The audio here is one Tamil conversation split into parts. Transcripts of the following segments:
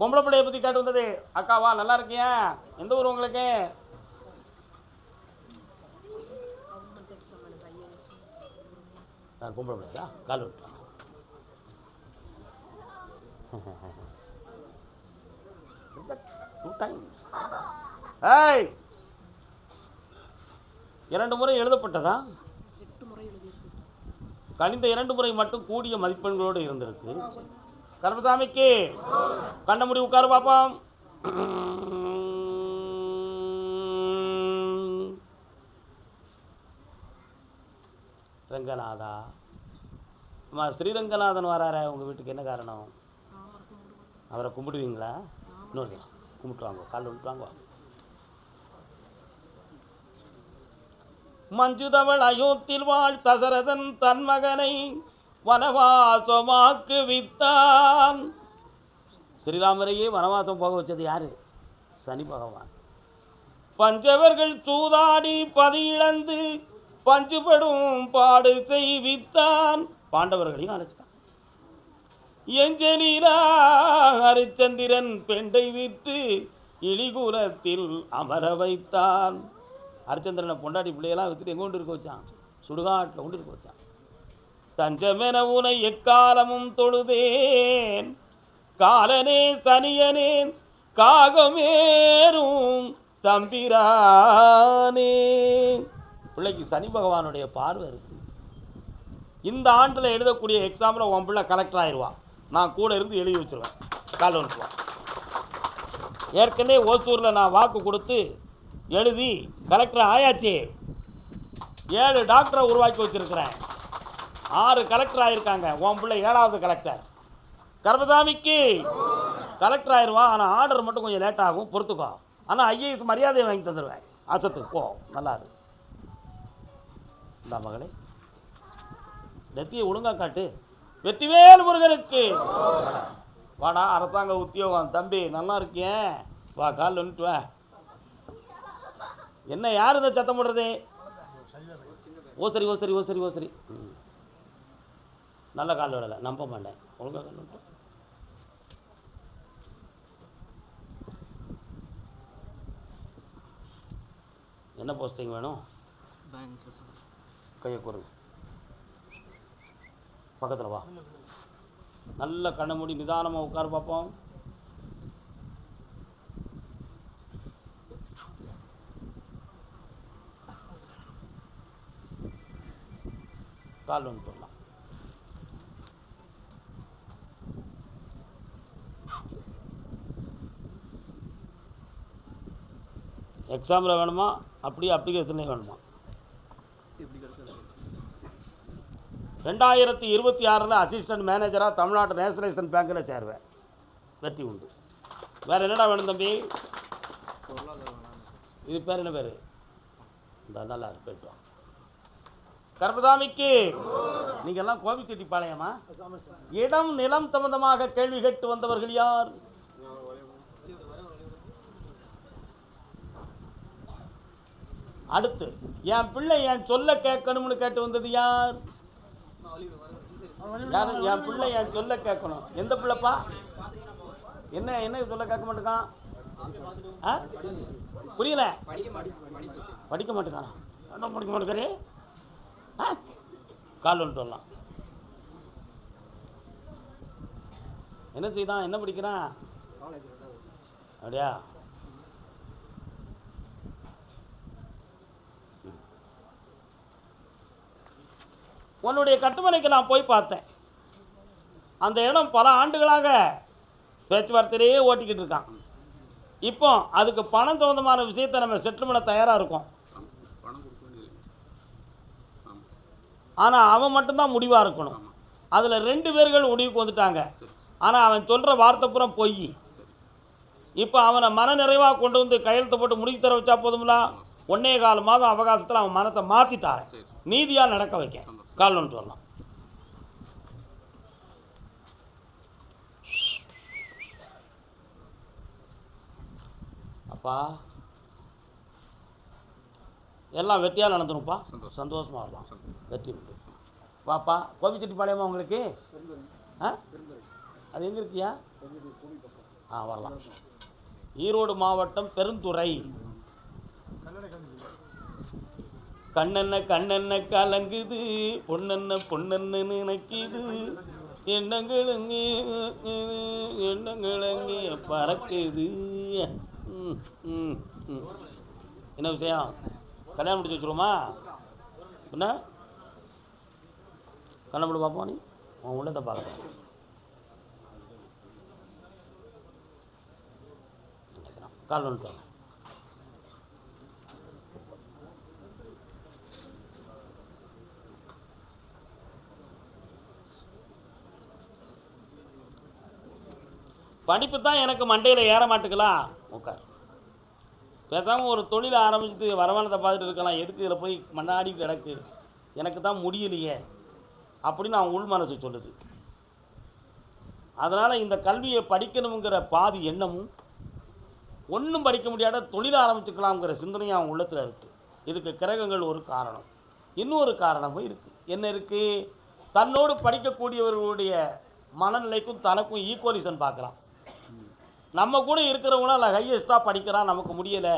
பொம்பளை பிள்ளைய பற்றி கேட்டு வந்தது. அக்காவா நல்லா இருக்கியா? எந்த ஊர் உங்களுக்கு? நான் பொம்பளை பிள்ளையா? கால் விட்டேன் ஏய்! இரண்டு முறை எழுதப்பட்டதா? கணிந்த இரண்டு முறை மட்டும் கூடிய மதிப்பெண்களோடு இருந்திருக்கு. கருப்பசாமிக்கு கண்ண முடி உட்காரு பார்ப்போம் ரங்கநாதா. அம்மா ஸ்ரீரங்கநாதன் வராரு உங்கள் வீட்டுக்கு என்ன காரணம்? அவரை கும்பிடுவீங்களா? இன்னொரு கும்பிட்டு கால் விட்டுவாங்க மஞ்சுதவள் அயோத்தில் வாழ் தசரதன் தன் மகனை வனவாசமாக்கு வித்தான் ஸ்ரீராமரையே வனவாசம் போக வச்சது யாரு? சனி பகவான். பஞ்சவர்கள் சூதாடி பதியிழந்து பஞ்சுபடும் பாடு செய்வித்தான். பாண்டவர்களையும் அழைச்சிட்டான். எஞ்சலீரா ஹரிச்சந்திரன் பெண்டை விட்டு இழிகுலத்தில் அமர வைத்தான். ஹரிச்சந்திரனை பொண்டாட்டி பிள்ளையெல்லாம் வித்துட்டு எங்கே கொண்டு இருக்க வச்சான். சுடுகாட்டில் கொண்டு இருக்க வச்சான். தஞ்சமென உனை எக்காலமும் தொழுதேன். காலனே சனியனேன் காகமேரும் தம்பிரானே. பிள்ளைக்கு சனி பகவானுடைய பார்வை இருக்கு. இந்த ஆண்டில் எழுதக்கூடிய எக்ஸாமில் உன் பிள்ளை கலெக்டர் ஆயிடுவான் நான் கூட இருந்து எழுதி வச்சிருவேன். கால் அனுப்புவான் ஏற்கனவே ஓசூரில் நான் வாக்கு கொடுத்து எழுதி கலெக்டர் ஆயாச்சு. ஏழு டாக்டரை உருவாக்கி வச்சிருக்கிறேன். ஆறு கலெக்டர் ஆகியிருக்காங்க உன் பிள்ளை ஏழாவது கலெக்டர் கர்மசாமிக்கு கலெக்டர் ஆயிடுவான் ஆனால் ஆர்டர் மட்டும் கொஞ்சம் லேட் ஆகும். பொறுத்துக்கோ. ஆனால் ஐஏஎஸ் மரியாதையை வாங்கி தந்துடுவேன் அசத்துக்கு போ. நல்லா இருக்கு இந்த மகளே. நெத்தியை ஒழுங்கா காட்டு. வெற்றிவேல் முருகனுக்கு. வாடா. வாடா அரசாங்க உத்தியோகம். தம்பி நல்லா இருக்கேன் வா கால் வந்துட்டு வா. என்ன யார் இந்த சத்தம் போடுறது? ஓ சரி ஓ சரி ஓ சரி ஓ சரி ம். நல்ல கால் விடலை நம்ப மாட்டேன். ஒழுங்காக கால் வந்துட்டு என்ன போஸ்டிங் வேணும்? கையை குறு பக்கத்தில் வா. நல்ல கண்ணை மூடி நிதானமாக உட்கார பார்ப்போம் கால் ஒன்று எக்ஸாமில் வேணுமா? அப்படியே அப்ளிகேஷன்லேயும் வேணுமா? ரெண்டாயிரத்தி இருபத்தி ஆறில் அசிஸ்டன்ட் மேனேஜராக தமிழ்நாடு நேஷனலைசேஷன் பேங்க்கில் சேருவேன் வெற்றி உண்டு. வேறு என்னடா வேணும் தம்பி? இது பேர் என்ன பேர்? இந்த நல்லா போயிட்டு வா. கர்பதாமிக்கு நீங்க எல்லாம் கோபிச்செட்டிப்பாளையமா? இடம் நிலம் சம்பந்தமாக கேள்வி கேட்டு வந்தவர்கள் யார்? அடுத்து என் பிள்ளை என் சொல்ல கேட்கணும்னு கேட்டு வந்தது யார்? யாரு? என் பிள்ளை என் சொல்ல கேட்கணும். எந்த பிள்ளைப்பா? என்ன என்ன சொல்ல கேட்க மாட்டேங்கான் ஆ? புரியல? படிக்க மாட்டேங்கானா என்ன படிக்க மாட்டேங்கிறே ஆ? கால் வந்துட்டு வரலாம். என்ன செய்தான்? என்ன படிக்கிறான்? அப்படியா? உன்னுடைய கட்டுமனைக்கு நான் போய் பார்த்தேன். அந்த இடம் பல ஆண்டுகளாக பேச்சுவார்த்தையிலேயே ஓட்டிக்கிட்டு இருக்கான். இப்போ அதுக்கு பணம் சம்பந்தமான விஷயத்தை நம்ம செட்டில் பண்ண தயாராக இருக்கோம். ஆனால் அவன் மட்டும்தான் முடிவாக இருக்கணும். அதில் ரெண்டு பேர்கள் முடிவுக்கு வந்துட்டாங்க. ஆனால் அவன் சொல்கிற வார்த்தை பூரா பொய். இப்போ அவனை மன நிறைவாக கொண்டு வந்து கையெழுத்து போட்டு முடிச்சு தர வச்சா போதும்ல? ஒன்னே கால் மாதம் அவகாசத்தில் அவன் மனத்தை மாற்றி தாரேன் சரி. நீதியாக நடக்க வைக்க. கால் ஒன்று வரலாம் அப்பா. எல்லாம் வெற்றியாக நடந்துரும்ப்பா சந்தோஷம். சந்தோஷமாக வரலாம். வெற்றி உண்டு வாப்பா கோபிச்செட்டிப்பாளையமா உங்களுக்கு? ஆ? அது எங்கே இருக்கியா? ஆ வரலாம். ஈரோடு மாவட்டம் பெருந்துறை. கண்ணென்ன கண்ணென்ன கலங்குது பொண்ணென்ன பொண்ணென்ன நினைக்குது. எண்ணங்கிழங்கு எண்ணங்கிழங்கு பறக்குது. என்ன விஷயம்? கல்யாணம் முடிச்சு வச்சுருவோமா? என்ன? கல்யாணம் மூடி பார்ப்போம் நீ? உன் உள்ளத்தை பார்க்கலாம் கால் வந்துட்டோம். படிப்பு தான் எனக்கு மண்டையில் ஏற மாட்டுக்கலாம் உட்கார் பேசாமல் ஒரு தொழிலை ஆரம்பிச்சுட்டு வருமானத்தை பார்த்துட்டு இருக்கலாம். எதுக்கு இதில் போய் மண்ணாடி கிடக்கு? எனக்கு தான் முடியலையே. அப்படின்னு அவன் உள் மனசு சொல்லுது. அதனால் இந்த கல்வியை படிக்கணுங்கிற பாதி எண்ணமும் ஒன்றும் படிக்க முடியாத தொழில் ஆரம்பிச்சுக்கலாம்ங்கிற சிந்தனையும் அவன் உள்ளத்தில் இருக்குது இதுக்கு கிரகங்கள் ஒரு காரணம். இன்னொரு காரணமும் இருக்குது என்ன இருக்குது தன்னோடு படிக்கக்கூடியவர்களுடைய மனநிலைக்கும் தனக்கும் ஈக்குவலிசன் பார்க்குறான் நம்ம கூட இருக்கிறவங்களாம் நான் ஹையஸ்ட்டாக படிக்கிறான் நமக்கு முடியலை.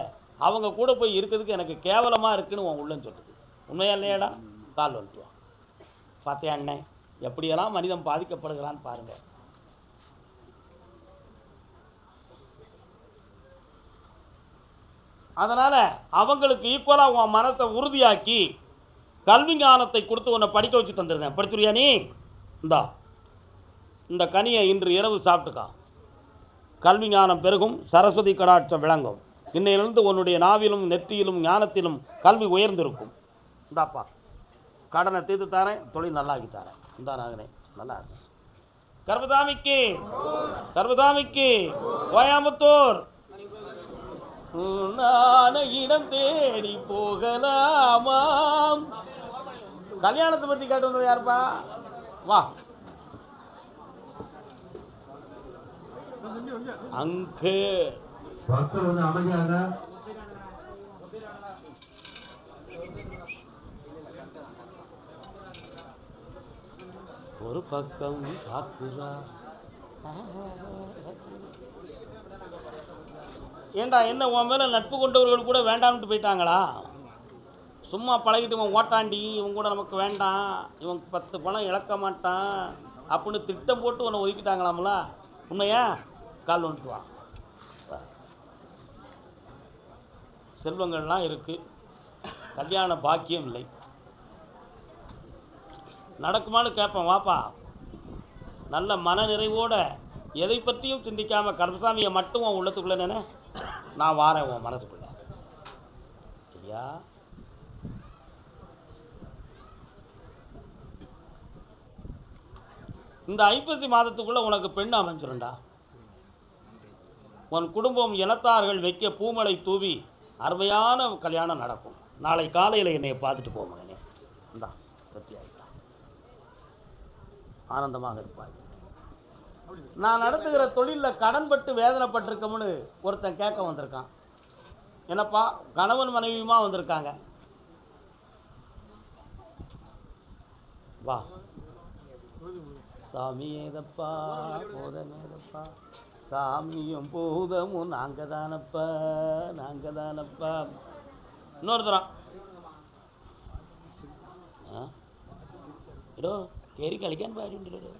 அவங்க கூட போய் இருக்கிறதுக்கு எனக்கு கேவலமாக இருக்குன்னு உன் உள்ளன்னு சொல்லுது. உண்மையா இல்லையாடா? கால் வந்துட்டுவான் பார்த்தியா அண்ணன் எப்படியெல்லாம் மனிதன் பாதிக்கப்படுகிறான்னு பாருங்கள் அதனால் அவங்களுக்கு ஈக்குவலாக உன் மனத்தை உறுதியாக்கி கல்வி ஞானத்தை கொடுத்து உன்னை படிக்க வச்சு தந்துருந்தேன் படிச்சுரியா நீ? இந்தா இந்த கனியை இன்று இரவு சாப்பிட்டுக்கா. கல்வி ஞானம் பெருகும் சரஸ்வதி கடாட்சம் விளங்கும். இன்னையிலிருந்து உன்னுடைய நாவிலும் நெற்றியிலும் ஞானத்திலும் கல்வி உயர்ந்திருக்கும். இந்தாப்பா கடனை தீர்த்து தாரேன் தொழில் நல்லாக்கி தாரேன். இந்தா நாகனே நல்லா இருக்கு. கர்பதாமிக்கு கர்பதாமிக்கு கோயம்புத்தூர். நான இடம் தேடி போகலாமாம். கல்யாணத்தை பற்றி கேட்டு வந்தது யாருப்பா? வா. அங்கு ஒரு பக்கம் காக்குறா. ஏண்டா என்ன உன் மேலே நட்பு கொண்டவர்கள் கூட வேண்டாம்னு போயிட்டாங்களா? சும்மா பழகிட்டு இவன் ஓட்டாண்டி இவன் கூட நமக்கு வேண்டாம் இவன் பத்து பணம் இழக்க மாட்டான் அப்படின்னு திட்டம் போட்டு உன்னை ஒதுக்கிட்டாங்களாம்ல? உண்மையா? கால் வந்துட்டு வா செல்வங்கள்லாம் இருக்குது கல்யாண பாக்கியம் இல்லை. நடக்குமான்னு கேட்பேன் வாப்பா. நல்ல மனநிறைவோட எதை பற்றியும் சிந்திக்காமல் கருப்பசாமியை மட்டும் உன் உள்ளத்துக்குள்ளே நினை நான் வாரேன் உன் மனசுக்குள்ள. ஐயா இந்த ஐப்பசி மாதத்துக்குள்ளே உனக்கு பெண் அமைஞ்சிரும்டா. உன் குடும்பம் இனத்தார்கள் வைக்க பூமலை தூவி அருமையான கல்யாணம் நடக்கும். நாளை காலையில் என்னை பார்த்துட்டு போ மகனே. இந்தா வெற்றி ஆனந்தமாக இருப்பாய். நான் நடத்துகிற தொழிலில் கடன்பட்டு வேதனைப்பட்டிருக்கோம்னு ஒருத்தன் கேட்க வந்திருக்கான். என்னப்பா கணவன் மனைவியுமா வந்திருக்காங்க? வா. சாமி ஏதப்பா போதம் சாமியும் பூதமும் நாங்கள் தானப்பா நாங்கள் தானப்பா இன்னொருத்தரம் ஆ എടോ കയറി കളിക്കാൻ പാടുണ്ടല്ലോ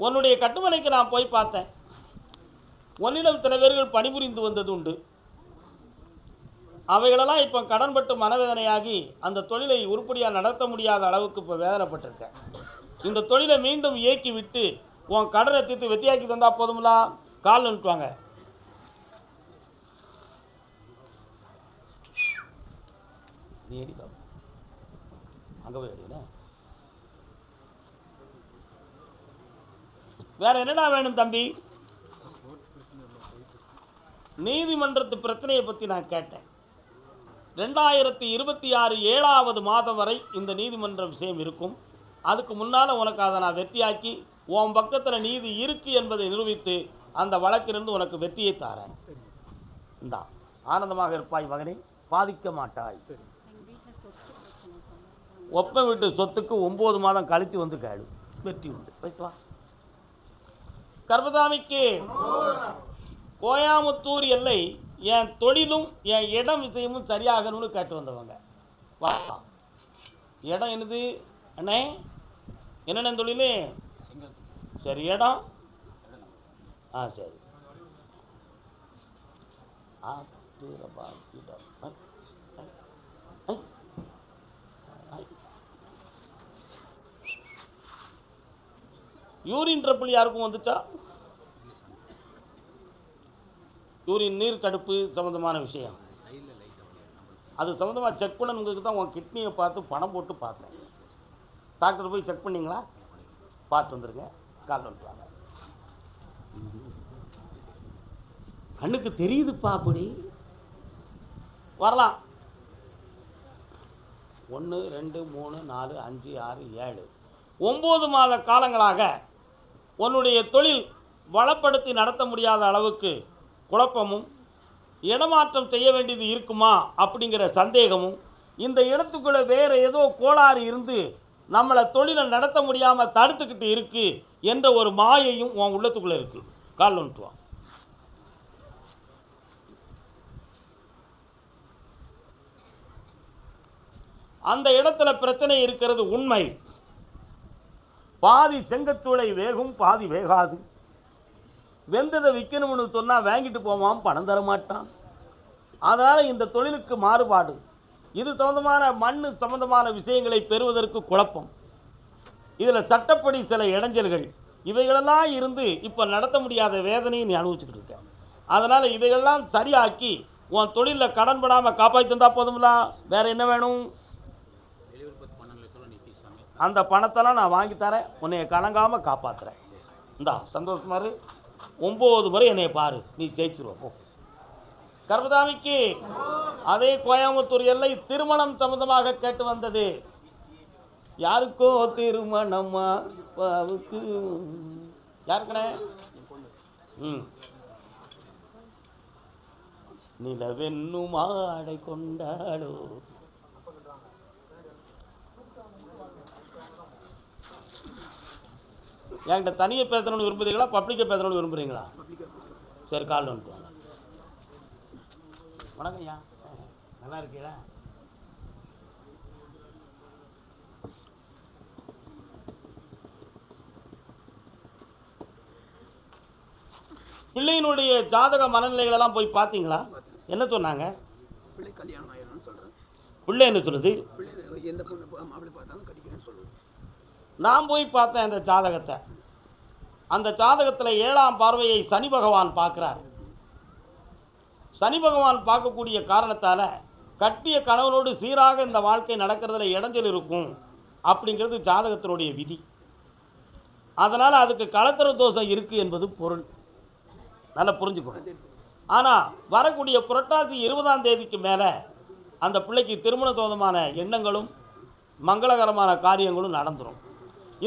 உன்னுடைய கட்டுமனைக்கு நான் போய் பார்த்தேன் உன்னிடம் சில பேர்கள் பணிபுரிந்து வந்தது உண்டு அவைகளெல்லாம் இப்போ கடன்பட்டு மனவேதனையாகி அந்த தொழிலை உருப்படியாக நடத்த முடியாத அளவுக்கு இப்போ வேதனைப்பட்டிருக்கேன். இந்த தொழிலை மீண்டும் இயக்கி விட்டு உன் கடனை தீர்த்து வெட்டியாக்கி தந்தா போதுங்களா கால் நின்றுவாங்க அங்கே போய் வேற என்னடா வேணும் தம்பி? நீதிமன்றத்து பிரச்சனையை பற்றி நான் கேட்டேன். ரெண்டாயிரத்தி இருபத்தி ஆறு ஏழாவது மாதம் வரை இந்த நீதிமன்ற விஷயம் இருக்கும். அதுக்கு முன்னால் உனக்கு அதை நான் வெற்றியாக்கி உன் பக்கத்தில் நீதி இருக்கு என்பதை நிரூபித்து அந்த வழக்கிலிருந்து உனக்கு வெற்றியை தாரேன். இந்தா ஆனந்தமாக இருப்பாய் மகனே பாதிக்க மாட்டாய். ஒப்ப வீட்டு சொத்துக்கு ஒம்பது மாதம் கழித்து வந்து கேளு. வெற்றி உண்டு. போயிட்டு வா. கோயாமுத்தூர் எல்லை என் தொழிலும் என் இடம் விஷயமும் சரியாகணும்னு கேட்டு வந்தவங்க. வா. இடம் என்னது? அண்ணே என்னென்ன தொழில்? சரி இடம்? ஆ சரி. ஆ தீரபா யூரின் யாருக்கும் வந்துச்சா? யூரின் நீர் கடுப்பு சம்மந்தமான விஷயம். அது சம்மந்தமாக செக் பண்ணணுங்கிறதுக்கு தான் உன் கிட்னியை பார்த்து பணம் போட்டு பார்த்தேன். டாக்டர் போய் செக் பண்ணிங்களா? பார்த்து வந்துருங்க. கால் வந்துட்டு வாங்க. கண்ணுக்கு தெரியுதுப்பா அப்படி. வரலாம். ஒன்று ரெண்டு மூணு நாலு அஞ்சு ஆறு ஏழு. ஒம்பது மாத காலங்களாக உன்னுடைய தொழில் வளப்படுத்தி நடத்த முடியாத அளவுக்கு குழப்பமும் இடமாற்றம் செய்ய வேண்டியது இருக்குமா அப்படிங்கிற சந்தேகமும் இந்த இடத்துக்குள்ளே வேறு ஏதோ கோளாறு இருந்து நம்மளை தொழிலை நடத்த முடியாமல் தடுத்துக்கிட்டு இருக்குது என்ற ஒரு மாயையும் உன் உள்ளத்துக்குள்ளே இருக்குது கால் வந்துட்டுவான் அந்த இடத்துல பிரச்சனை இருக்கிறது உண்மை. பாதி செங்கச்சூளை வேகும் பாதி வேகாது. வெந்ததை விற்கணும்னு சொன்னால் வாங்கிட்டு போவான் பணம் தர மாட்டான். அதனால் இந்த தொழிலுக்கு மாறுபாடு. இது சம்மந்தமான மண் சம்பந்தமான விஷயங்களை பெறுவதற்கு குழப்பம். இதில் சட்டப்படி சில இடைஞ்சல்கள். இவைகளெல்லாம் இருந்து இப்போ நடத்த முடியாத வேதனையை நீ அனுபவிச்சுக்கிட்டு இருக்க. அதனால் இவைகளெல்லாம் சரியாக்கி உன் தொழிலில் கடன் படாமல் காப்பாற்றி தந்தால் போதும்லா. வேறு என்ன வேணும்? அந்த பணத்தெல்லாம் நான் வாங்கி தரேன். உன்னைய கலங்காமல் காப்பாற்றுறேன் இந்தா சந்தோஷமாரு ஒம்பது முறை என்னை பாரு நீ ஜெயிச்சிருவ. போ. கர்மதாமிக்கு அதே கோயம்புத்தூர் எல்லை திருமணம் சம்பந்தமாக கேட்டு வந்தது. யாருக்கோ திருமணம்? பாவுக்கு. யாருக்கண்ணே? ம். நிலவென்னும் ஆடை கொண்டாடோ. என்கிட்ட தனியாக பேசணும்னு விரும்புறீங்களா? பப்ளிக்காக பேசணும்னு விரும்புறீங்களா? சரி கால் வந்துட்டு வாங்க வணக்கம் ஐயா. நல்லா இருக்கீங்களா? பிள்ளையினுடைய ஜாதக மனநிலைகளெல்லாம் போய் பார்த்தீங்களா? என்ன சொன்னாங்க? பிள்ளை கல்யாணம் ஆயிரம்னு சொல்கிறேன் பிள்ளை என்ன சொல்லுது? எந்த பொண்ணு மாப்பிள்ளை பார்த்தாலும் நான் போய் பார்த்தேன் அந்த ஜாதகத்தை. அந்த ஜாதகத்தில் ஏழாம் பார்வையை சனி பகவான் பார்க்குறார். சனி பகவான் பார்க்கக்கூடிய காரணத்தால் கட்டிய கணவனோடு சீராக இந்த வாழ்க்கை நடக்கிறதுல இடைஞ்சல் இருக்கும் அப்படிங்கிறது ஜாதகத்தினுடைய விதி. அதனால் அதுக்கு கலத்தர தோஷம் இருக்குது என்பது பொருள். நல்லா புரிஞ்சுக்கணும் ஆனால் வரக்கூடிய புரட்டாசி இருபதாம் தேதிக்கு மேலே அந்த பிள்ளைக்கு திருமண சோதமான எண்ணங்களும் மங்களகரமான காரியங்களும் நடந்துடும்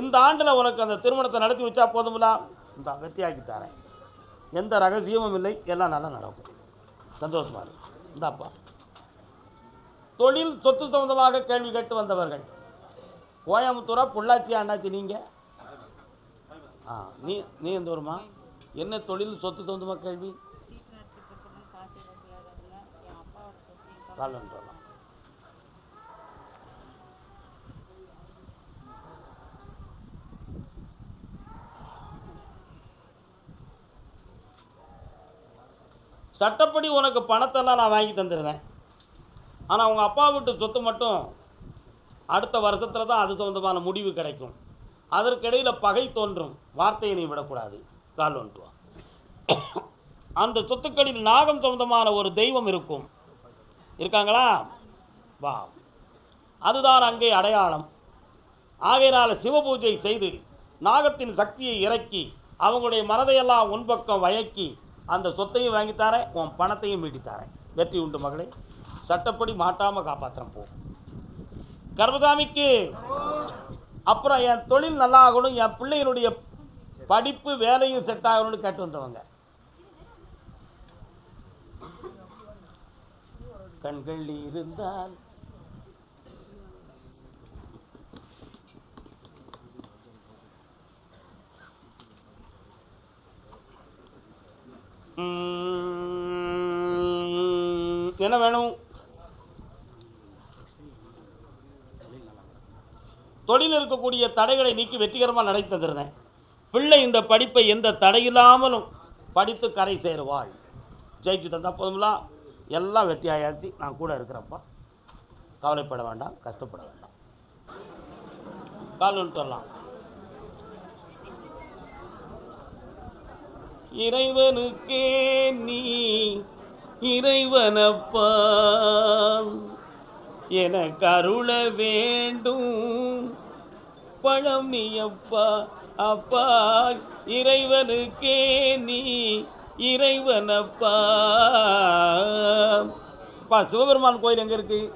இந்த ஆண்டில் உனக்கு அந்த திருமணத்தை நடத்தி வச்சா போதுமில்லா இந்த வெற்றியாக்கி தரேன். எந்த ரகசியமும் இல்லை எல்லாம் நல்லா நடக்கும். சந்தோஷமா இருக்கு இந்தாப்பா தொழில் சொத்து சம்பந்தமாக கேள்வி கேட்டு வந்தவர்கள். கோயம்புத்தூரா பொள்ளாச்சி அண்ணாச்சி நீங்கள் ஆ நீ நீ எந்த ஊருமா? என்ன தொழில் சொத்து சம்பந்தமாக கேள்வி? சீட்டு நடத்திட்டு இருக்கணும் காசு வசூலாகிறதுல என் அப்பாவோட சொத்து என் தம்பி கால் வந்துடலாம் சட்டப்படி உனக்கு பணத்தெல்லாம் நான் வாங்கி தந்துருந்தேன். ஆனால் உங்கள் அப்பா வீட்டு சொத்து மட்டும் அடுத்த வருஷத்தில் தான் அது சம்மந்தமான முடிவு கிடைக்கும். அதற்கிடையில் பகை தோன்றும். வார்த்தையை நீ விடக்கூடாது. கால் வந்துட்டு வா அந்த சொத்துக்களில் நாகம் சம்மந்தமான ஒரு தெய்வம் இருக்கும். இருக்காங்களா? வா அதுதான் அங்கே அடையாளம். ஆகையினால் சிவபூஜை செய்து நாகத்தின் சக்தியை இறக்கி அவங்களுடைய மனதையெல்லாம் உன்பக்கம் வயக்கி அந்த சொத்தையும் வாங்கித்தாரேன் உன் பணத்தையும் மீட்டித்தாரேன். வெற்றி உண்டு மகளே. சட்டப்படி மாட்டாமல் காப்பாற்றுறேன் போ. கர்மசாமிக்கு அப்புறம் என் தொழில் நல்லா ஆகணும் என் பிள்ளைகளுடைய படிப்பு வேலையும் செட் ஆகணும்னு கேட்டு வந்தவங்க. கண்கள் இருந்தால் என்ன வேணும்? தொழில் இருக்கக்கூடிய தடைகளை நீக்கி வெற்றிகரமாக நடத்தி தந்துருந்தேன். பிள்ளை இந்த படிப்பை எந்த தடையில்லாமலும் படித்து கரை சேருவாள். ஜெயிச்சு தந்தால் போதுங்களா எல்லாம் வெற்றியாயாச்சு நான் கூட இருக்கிறப்பா. கவலைப்பட வேண்டாம் கஷ்டப்பட வேண்டாம். கால் வந்துட்டு வரலாம் இறைவனுக்கே நீ இறைவனப்பா. என கருள வேண்டும். பழம் நீ அப்பா அப்பா இறைவனுக்கே நீ இறைவனப்பா. அப்பா சிவபெருமான் கோயில் எங்கே இருக்கு?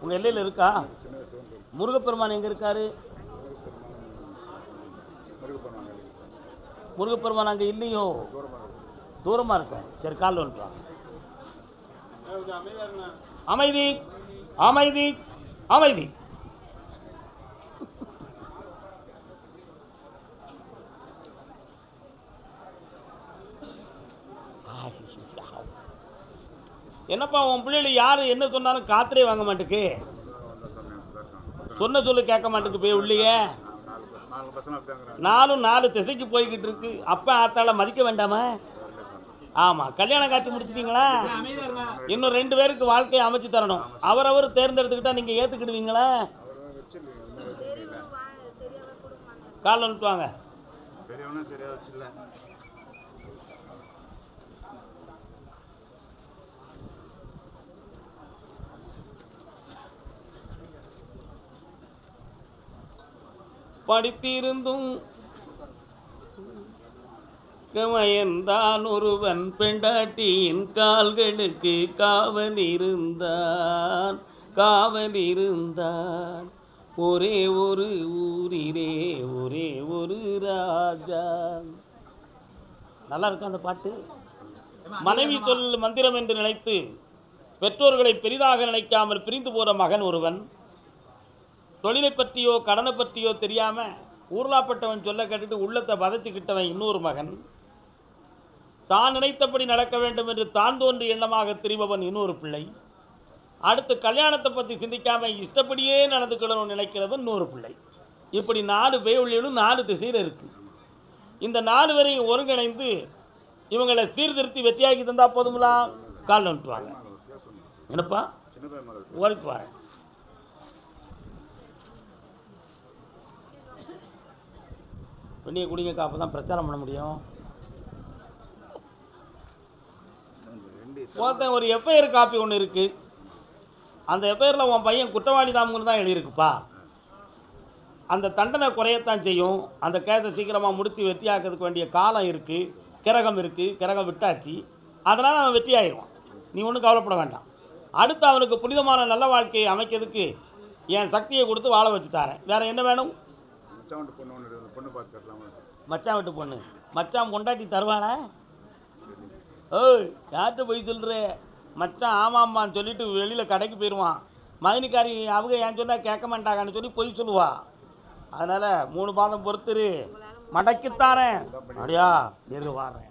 உங்கள் எல்லையில் இருக்கா? முருகப்பெருமான் எங்கே இருக்காரு? முருகப்பெருமான் அங்கே இல்லையோ? தூரமாக இருக்கும் சரி கால் வந்துட்டான் அமைதி அமைதி அமைதி. என்னப்பா உன் பிள்ளைகள் யார் என்ன சொன்னாலும் காத்திரே வாங்க மாட்டுக்கு? சொன்ன சொல்லு கேட்க மாட்டுக்கு போய் உள்ளியே. நாலும் நாலு திசைக்கு போய்கிட்டு இருக்கு. அப்பா ஆத்தால மதிக்க வேண்டாமா? ஆமாம் கல்யாணம் காட்சி முடிச்சிட்டீங்களா? இன்னும் ரெண்டு பேருக்கு வாழ்க்கையை அமைச்சு தரணும். அவரவர் தேர்ந்தெடுத்துக்கிட்டா நீங்கள் ஏற்றுக்கிடுவீங்களா காலில் நிட்டுவாங்க படித்திருந்தும் கமயந்தான் ஒருவன் பெண்டாட்டியின் கால்களுக்கு காவல் இருந்தான் காவல் இருந்தான் ஒரே ஒரு ஊரிலே ஒரே ஒரு ராஜா. நல்லா இருக்கும் அந்த பாட்டு. மனைவி சொல் மந்திரம் என்று நினைத்து பெற்றோர்களை பெரிதாக நினைக்காமல் பிரிந்து போகிற மகன் ஒருவன். தொழிலை பற்றியோ கடனை பற்றியோ தெரியாமல் ஊர்லாப்பட்டவன் சொல்ல கேட்டுட்டு உள்ளத்தை வதச்சிக்கிட்டவன் இன்னொரு மகன். தான் நினைத்தபடி நடக்க வேண்டும் என்று தான் தோன்றி எண்ணமாக திரிபவன் இன்னொரு பிள்ளை. அடுத்து கல்யாணத்தை பற்றி சிந்திக்காமல் இஷ்டப்படியே நடந்துக்கிடணும்னு நினைக்கிறவன் இன்னொரு பிள்ளை. இப்படி நாலு பேயுள்ளிகளும் நாலு திசையில் இருக்குது இந்த நாலு பேரையும் ஒருங்கிணைந்து இவங்களை சீர்திருத்தி வெற்றியாக்கி தந்தால் போதுங்களா கால் வந்துட்டுவாங்க என்னப்பா? சின்ன பையன் பெண்ணியை குடிங்க அப்போ தான் பிரச்சாரம் பண்ண முடியும். ஒருத்தன் ஒரு எஃப்ஐஆர் காப்பி ஒன்று இருக்குது அந்த எஃப்ஐஆரில் உன் பையன் குற்றவாளி தாமுன்னு தான் எழுதியிருக்குப்பா. அந்த தண்டனை குறையத்தான் செய்யும். அந்த கேஸை சீக்கிரமாக முடித்து வெற்றியாக்கிறதுக்கு வேண்டிய காலம் இருக்குது கிரகம் இருக்குது கிரகம் விட்டாச்சு. அதனால் அவன் வெற்றி நீ ஒன்றும் கவலைப்பட வேண்டாம். அடுத்து அவனுக்கு புனிதமான நல்ல வாழ்க்கையை அமைக்கிறதுக்கு என் சக்தியை கொடுத்து வாழ வச்சு தரேன். வேறு என்ன வேணும்? பொண்ணு ஒன்று பார்த்து மச்சான் விட்டு பொண்ணு. மச்சான் பொண்டாட்டி தருவானா ஓய் யார்கிட்ட போய் சொல்கிற மச்சான் ஆமாம்மான்னு சொல்லிட்டு வெளியில் கடைக்கு போயிடுவான் மதினிக்காரி அவங்க ஏன் சொன்னால் கேட்க மாட்டாங்கன்னு சொல்லி பொய் சொல்லுவா. அதனால் மூணு பாதம் பொறுத்துரு. மடக்கித்தாரேன் அப்படியா எது வாரேன்.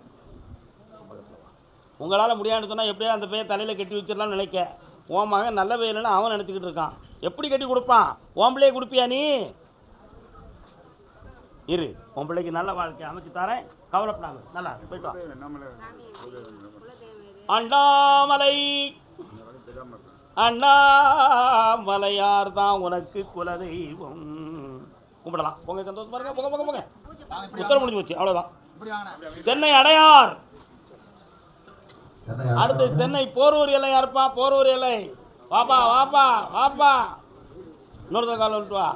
உங்களால் முடியாதுன்னு சொன்னால் எப்படியோ அந்த பையன் தலையில் கட்டி வச்சிடலாம்னு நினைக்க? உன் மகன் நல்ல பையன் அவன் நினச்சிக்கிட்டு இருக்கான். எப்படி கட்டி கொடுப்பான்? உன் கொடுப்பியா நீ? இரு உன் பிள்ளைக்கு நல்ல வாழ்க்கை அமைச்சு தரேன். கவலைப்படாம நல்லா போயிட்டு அண்ணாமலை. அண்ணாமலையார் தான் உனக்கு குலதெய்வம். கும்பிடலாம். உங்க சந்தோஷமா பாருங்க போங்க போங்க போங்க. உத்தரவு முடிஞ்சு போச்சு. அவ்வளோதான் சென்னை அடையார். அடுத்து சென்னை போரூர் எல்லை யாருப்பா? போரூர் எல்லை. வாப்பா வாப்பா வாப்பா. இன்னொருத்த கால் வந்துட்டு வா.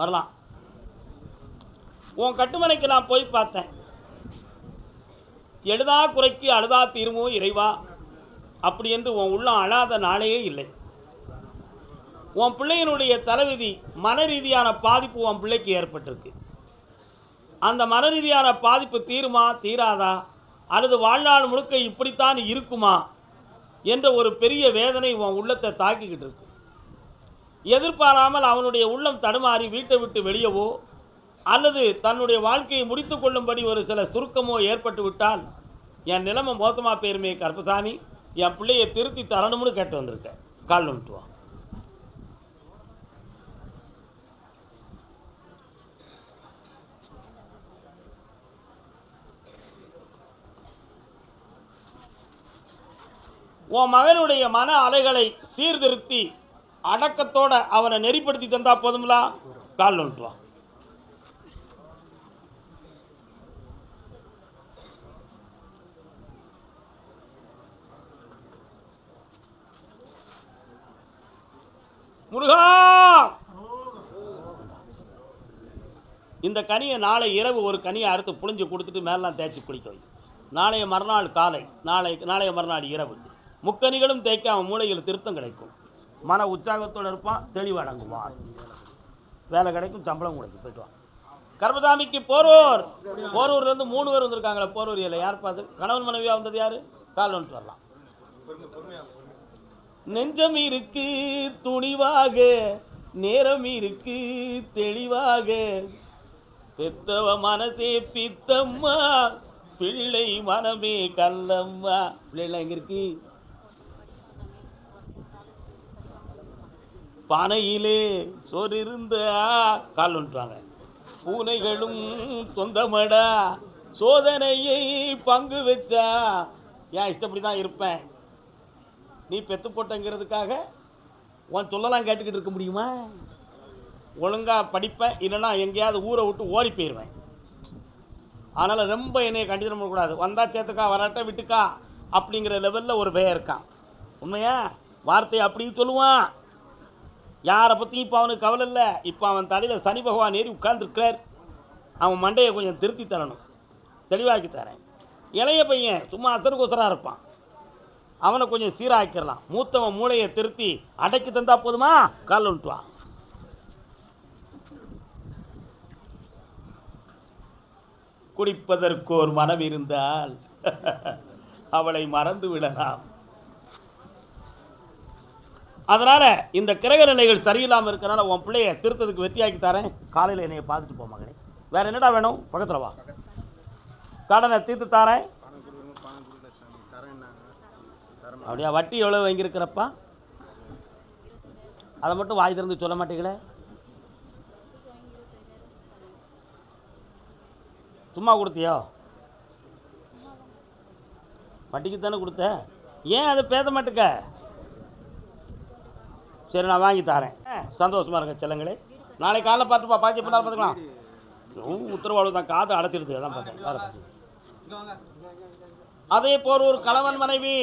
வரலாம். உன் கட்டுமனைக்கு நான் போய் பார்த்தேன். எழுதா குறைக்கு அழுதா தீருமோ இறைவா? அப்படி என்று உன் உள்ளம் அழாத நாளே இல்லை. உன் பிள்ளையினுடைய தலைவிதி மன ரீதியான பாதிப்பு உன் பிள்ளைக்கு ஏற்பட்டிருக்கு. அந்த மன ரீதியான பாதிப்பு தீருமா தீராதா? அல்லது வாழ்நாள் முழுக்க இப்படித்தான் இருக்குமா? என்ற ஒரு பெரிய வேதனை உன் உள்ளத்தை தாக்கிக்கிட்டு இருக்கு. எதிர்பாராமல் அவனுடைய உள்ளம் தடுமாறி வீட்டை விட்டு வெளியவோ அல்லது தன்னுடைய வாழ்க்கையை முடித்து கொள்ளும்படி ஒரு சில சுருக்கமோ ஏற்பட்டு விட்டால் என் நிலைமை மோசமாக பேருமே கருப்பசாமி. என் பிள்ளையை திருத்தி தரணும்னு கேட்டு வந்திருக்கேன். கால் வந்துட்டு உன் மகனுடைய மன அலைகளை சீர்திருத்தி அடக்கத்தோட அவனை நெறிப்படுத்தி தந்தா போதுங்களா கால் வந்துட்டு முருகா! இந்த கனியை நாளை இரவு ஒரு கனியை அறுத்து புழிஞ்சு கொடுத்துட்டு மேலாம் தேய்ச்சி குளிக்க வை. நாளைய மறுநாள் காலை நாளை நாளைய மறுநாள் இரவு. முக்கனிகளும் தேய்க்க அவன் மூளையில் திருத்தம் கிடைக்கும். மன உற்சாகத்தோடு இருப்பான் தெளிவடங்குவான் வேலை கிடைக்கும் சம்பளம் கிடைக்கும் போயிட்டுவான் கர்மசாமிக்கு போரூர். போரூர்லேருந்து மூணு பேர் வந்திருக்காங்களே போரூர் இல்லை யார் பார்த்து கணவன் மனைவியாக வந்தது யார்? கால் வந்துட்டு வரலாம். நெஞ்சம் இருக்கு துணிவாக. நேரம் இருக்கு தெளிவாக. பெத்தவ மனசே பித்தம்மா. பிள்ளை மனமே கல்லம்மா. பிள்ளைலாம் எங்க இருக்கு? பானையிலே சோறு இருந்தா கால் வந்துட்டாங்க பூனைகளும் சொந்தமடா சோதனையை பங்கு வச்சா. ஏன் இஷ்டப்படி தான் இருப்பேன்? நீ பெத்து போட்டங்கிறதுக்காக உன் சொல்லலாம் கேட்டுக்கிட்டு இருக்க முடியுமா? ஒழுங்காக படிப்பேன் இல்லைன்னா எங்கேயாவது ஊரை விட்டு ஓடி போயிடுவேன் அதனால் ரொம்ப என்னை கண்டிதம் பண்ணக்கூடாது. வந்தா சேர்த்துக்கா வராட்ட விட்டுக்கா அப்படிங்கிற லெவலில் ஒரு பெயர் இருக்கான். உண்மையா? வார்த்தையை அப்படியும் சொல்லுவான். யாரை பற்றியும் இப்போ அவனுக்கு கவலை இல்லை. இப்போ அவன் தலையில் சனி பகவான் ஏறி உட்கார்ந்துருக்கிறார். அவன் மண்டையை கொஞ்சம் திருத்தி தரணும். தெளிவாக்கி தரேன். இளைய பையன் சும்மா அசருகோசராக இருப்பான். அவனை கொஞ்சம் சீராக்கிடலாம். மூத்தவன் மூளையை திருத்தி அடைக்கி தந்தா போதுமா? கால் விட்டுவான் குடிப்பதற்கு ஒரு மனம் இருந்தால் அவளை மறந்து விடலாம். அதனால் இந்த கிரக நிலைகள் சரியில்லாமல் இருக்கிறனால உன் பிள்ளைய திருத்தத்துக்கு வெற்றியாக்கி தரேன். காலையில் என்னையை பார்த்துட்டு போ மகனே வேறு என்னடா வேணும்? பக்கத்தில் வா. கடனை தீர்த்து தரேன். அப்படியா? வட்டி எவ்வளோ வாங்கியிருக்கிறப்பா? அதை மட்டும் வாய் திறந்து சொல்ல மாட்டீங்களே? சும்மா கொடுத்தியோ? வட்டிக்கு தானே கொடுத்த? ஏன் அதை பேச மாட்டுக்க? சரி நான் வாங்கி தரேன். சந்தோஷமா இருங்க செல்லங்களே. நாளைக்கு காலைல பார்த்துப்பா பாக்கி பண்ணாலும் பார்த்துக்கலாம். உத்தரவாடு தான் காதை அடைச்சிடுது அதான் பார்த்தேன். வேறு பார்த்து. அதே போல் ஒரு கணவன் மனைவி.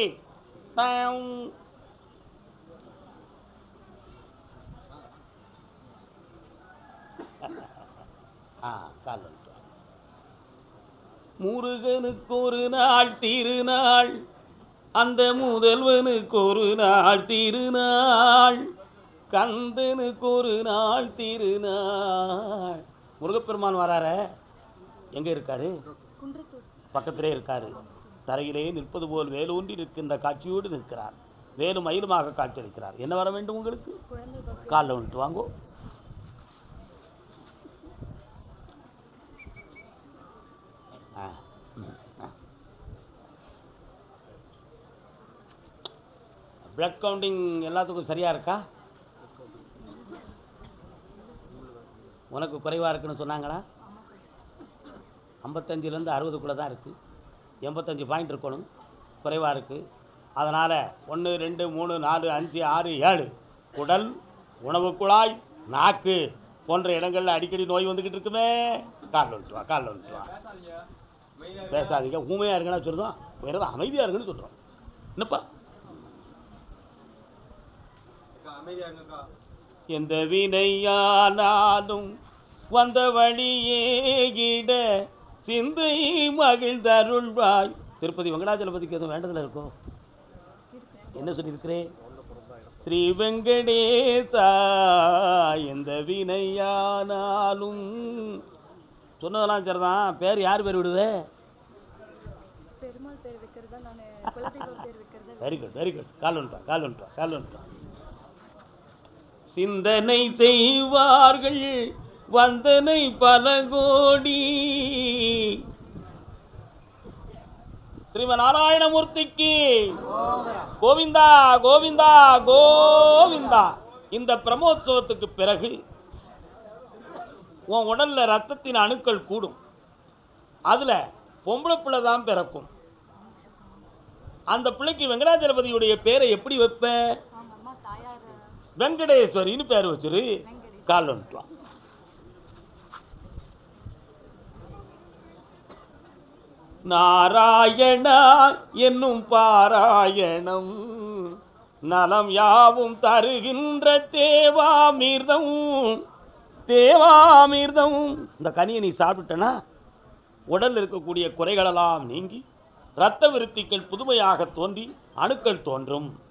ஆ கால் முருகனுக்கு ஒரு நாள் திருநாள். அந்த முதல்வனுக்கு ஒரு நாள் திருநாள். கந்தனுக்கு ஒரு நாள் திருநாள். முருகப்பெருமான் வரார. எங்கே இருக்காரு? பக்கத்திலே இருக்காரு. தரையிலே நிற்பது போல் வேலூன்றி நிற்கின்ற காட்சியோடு நிற்கிறார். வேலும் மயிலுமாக காட்சியளிக்கிறார். என்ன வர வேண்டும் உங்களுக்கு? காலில் வந்துட்டு வாங்கோ. பிளட் கவுண்டிங் எல்லாத்துக்கும் சரியாக இருக்கா? உனக்கு குறைவாக இருக்குன்னு சொன்னாங்களா? ஐம்பத்தஞ்சிலேருந்து அறுபதுக்குள்ளே தான் இருக்குது எண்பத்தஞ்சு பாயிண்ட் இருக்கணும். குறைவாக இருக்குது அதனால் ஒன்று ரெண்டு மூணு நாலு அஞ்சு ஆறு ஏழு. உடல் உணவு குழாய் நாக்கு போன்ற இடங்களில் அடிக்கடி நோய் வந்துக்கிட்டு இருக்குமே. காலில் வந்துட்டு வா காலில் வந்துட்டு வா. பேசாதீங்க. ஊமையாக இருங்கன்னு சொல்லுதோம் வேறு அமைதியாக இருக்குன்னு சொல்கிறோம் என்னப்பா? அமைதியாக எந்த வினையானாலும் வந்த வழியே கிட சிந்தை மகிழ்ந்தருள்வாய். திருப்பதி வெங்கடாச்சலபதிக்கு எதுவும் வேண்டதில் இருக்கோ? என்ன சொல்லியிருக்கிறேன் ஸ்ரீ வெங்கடேசா எந்த வினையானாலும். சொன்னதெல்லாம் சரிதான். பேர் யார் பேர் விடுவே very good very good call வந்துட்டா கால் வந்துட்டா கால் வந்துட்டா சிந்தனை செய்வார்கள். வந்தனை பல கோடி. ஸ்ரீமன் நாராயணமூர்த்திக்கு கோவிந்தா கோவிந்தா கோவிந்தா. இந்த பிரமோத்சவத்துக்கு பிறகு உன் உடல்ல ரத்தத்தின் அணுக்கள் கூடும். அதில் பொம்பளை பிள்ளை தான் பிறக்கும். அந்த பிள்ளைக்கு வெங்கடாஜலபதியுடைய பேரை எப்படி வைப்பேன் வெங்கடேஸ்வரின்னு பேர் வச்சிரு. கால் வந்துட்டு நாராயணா என்னும் பாராயணம் நலம் யாவும் தருகின்ற தேவாமிர்தம். தேவாமிர்தம். இந்த கனியை நீ சாப்பிட்டனா? உடல் இருக்கக்கூடிய குறைகளெல்லாம் நீங்கி இரத்த விருத்திகள் புதுமையாக தோன்றி அணுக்கள் தோன்றும்.